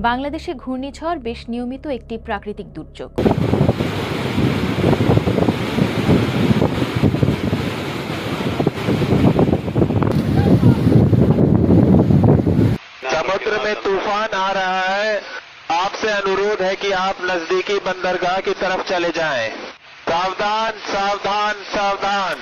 বাংলাদেশে ঘূর্ণিঝড় বেশ নিয়মিত একটি প্রাকৃতিক দুর্যোগ समुद्र में तूफान आ रहा है आपसे अनुरोध है कि आप नजदीकी बंदरगाह की तरफ चले जाएं। सावधान सावधान सावधान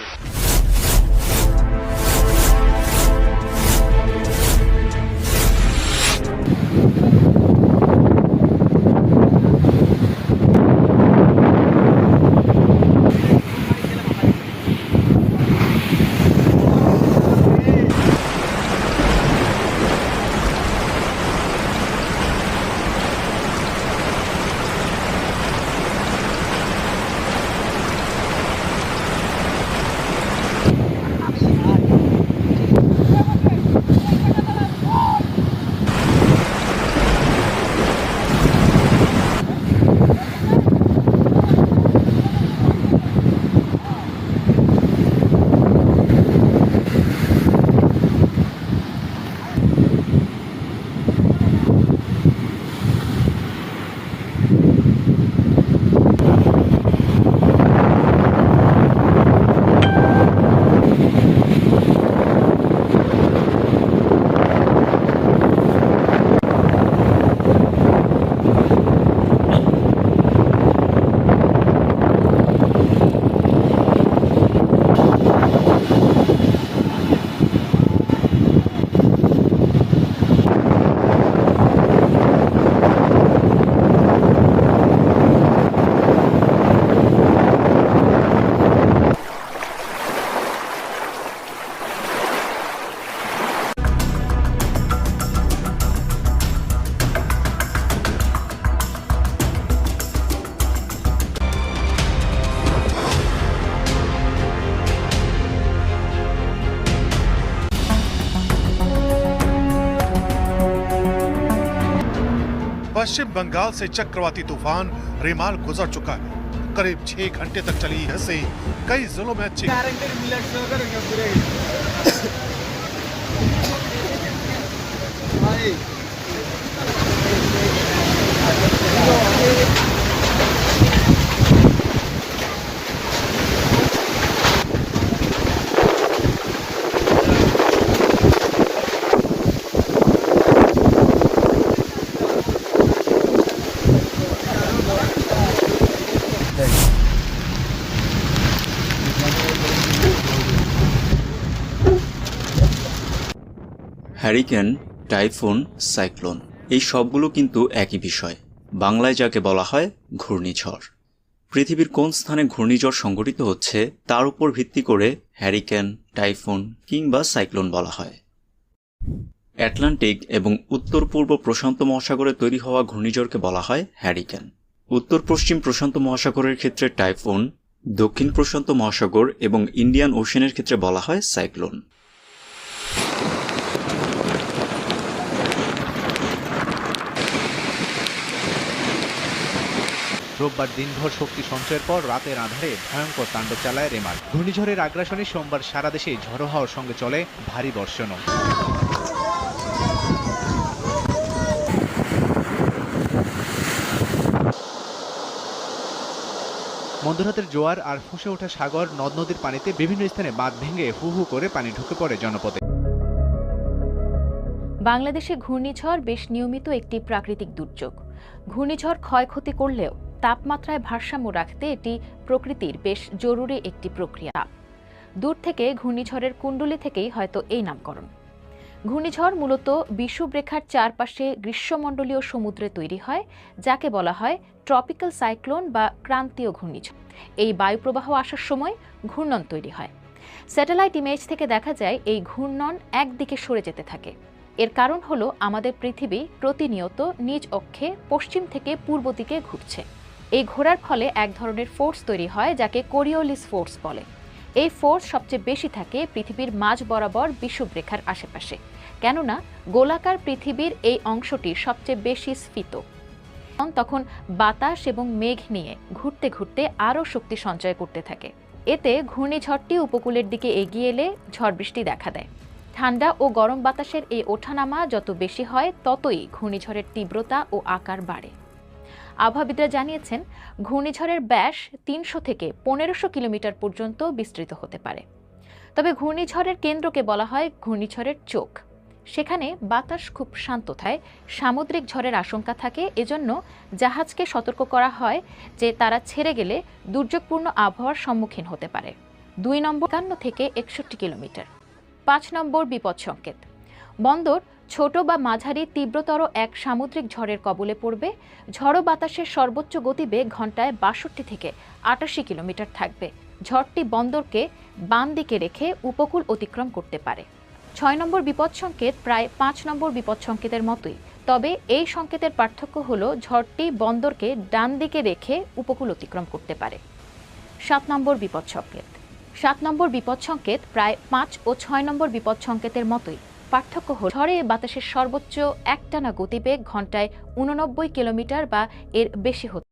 पश्चिम बंगाल से चक्रवाती तूफ़ान रेमाल गुजर चुका है। करीब छह घंटे तक चली यह से कई जिलों में अच्छी হ্যারিকেন টাইফুন, সাইক্লোন এই সবগুলো কিন্তু একই বিষয়। বাংলায় যাকে বলা হয় ঘূর্ণিঝড়। পৃথিবীর কোন স্থানে ঘূর্ণিঝড় সংঘটিত হচ্ছে তার উপর ভিত্তি করে হ্যারিকেন টাইফুন কিংবা সাইক্লোন বলা হয়। অ্যাটলান্টিক এবং উত্তর পূর্ব প্রশান্ত মহাসাগরে তৈরি হওয়া ঘূর্ণিঝড়কে বলা হয় হ্যারিকেন উত্তর পশ্চিম প্রশান্ত মহাসাগরের ক্ষেত্রে টাইফুন, দক্ষিণ প্রশান্ত মহাসাগর এবং ইন্ডিয়ান ওশেনের ক্ষেত্রে বলা হয় সাইক্লোন। রোববার দিনভর শক্তি সঞ্চয়ের পর রাতের আধারে ভয়ঙ্কর তাণ্ডব চালায় রেমাল। ঘূর্ণিঝড়ের আগ্রাসনে সোমবার সারা দেশে ঝড়ো হওয়ার সঙ্গে চলে ভারী বর্ষণও। মধ্যরাতের জোয়ার আর ফুসে ওঠা সাগর, নদ নদীর পানিতে বিভিন্ন স্থানে বাঁধ ভেঙে হু হু করে পানি ঢুকে পড়ে জনপদে। বাংলাদেশে ঘূর্ণিঝড় বেশ নিয়মিত একটি প্রাকৃতিক দুর্যোগ। ঘূর্ণিঝড় ক্ষয়ক্ষতি করলেও তাপমাত্রায় ভারসাম্য রাখতে এটি প্রকৃতির বেশ জরুরি একটি প্রক্রিয়া। দূর থেকে ঘূর্ণিঝড়ের কুণ্ডলি থেকেই হয়তো এই নামকরণ। ঘূর্ণিঝড় মূলত বিষুবরেখার চারপাশে গ্রীষ্মমণ্ডলীয় সমুদ্রে তৈরি হয়, যাকে বলা হয় ট্রপিক্যাল সাইক্লোন বা ক্রান্তীয় ঘূর্ণিঝড়। এই বায়ুপ্রবাহ আসার সময় ঘূর্ণন তৈরি হয়। স্যাটেলাইট ইমেজ থেকে দেখা যায় এই ঘূর্ণন একদিকে সরে যেতে থাকে। এর কারণ হলো আমাদের পৃথিবী প্রতিনিয়ত নিজ অক্ষে পশ্চিম থেকে পূর্ব দিকে ঘুরছে। এই ঘোরার ফলে এক ধরনের ফোর্স তৈরি হয় যাকে কোরিওলিস ফোর্স বলে। এই ফোর্স সবচেয়ে বেশি থাকে পৃথিবীর মাঝ বরাবর বিষুবরেখার আশেপাশে, কেননা গোলাকার পৃথিবীর এই অংশটি সবচেয়ে বেশি স্ফীত। তখন বাতাস এবং মেঘ নিয়ে ঘুরতে ঘুরতে আরও শক্তি সঞ্চয় করতে থাকে। এতে ঘূর্ণিঝড়টি উপকূলের দিকে এগিয়ে এলে ঝড় বৃষ্টি দেখা দেয়। ঠান্ডা ও গরম বাতাসের এই ওঠানামা যত বেশি হয়, ততই ঘূর্ণিঝড়ের তীব্রতা ও আকার বাড়ে। আবহাওয়াবিদরা জানিয়েছেন, ঘূর্ণিঝড়ের ব্যাস তিনশো থেকে পনেরোশো কিলোমিটার পর্যন্ত বিস্তৃত হতে পারে। তবে ঘূর্ণিঝড়ের কেন্দ্রকে বলা হয় ঘূর্ণিঝড়ের চোখ। সেখানে বাতাস খুব শান্ত থায়, সামুদ্রিক ঝড়ের আশঙ্কা থাকে। এজন্য জাহাজকে সতর্ক করা হয় যে তারা ছেড়ে গেলে দুর্যোগপূর্ণ আবহাওয়ার সম্মুখীন হতে পারে। দুই নম্বর একান্ন থেকে একষট্টি কিলোমিটার। পাঁচ নম্বর বিপদ সংকেত। বন্দর ছোট বা মাঝারি তীব্রতর এক সামুদ্রিক ঝড়ের কবলে পড়বে। ঝড়ো বাতাসের সর্বোচ্চ গতিবেগ ঘন্টায় বাষট্টি থেকে আটাশি কিলোমিটার থাকবে। ঝড়টি বন্দরকে বাম দিকে রেখে উপকূল অতিক্রম করতে পারে। ছয় নম্বর বিপদ সংকেত প্রায় পাঁচ নম্বর বিপদ সংকেতের মতোই। তবে এই সংকেতের পার্থক্য হল ঝড়টি বন্দরকে ডান দিকে রেখে উপকূল অতিক্রম করতে পারে। সাত নম্বর বিপদ সংকেত। সাত নম্বর বিপদ সংকেত প্রায় পাঁচ ও ছয় নম্বর বিপদ সংকেতের মতোই। পার্থক্য হল ঝড়ে বাতাসের সর্বোচ্চ একটানা গতিবেগ ঘন্টায় উননব্বই কিলোমিটার বা এর বেশি হতে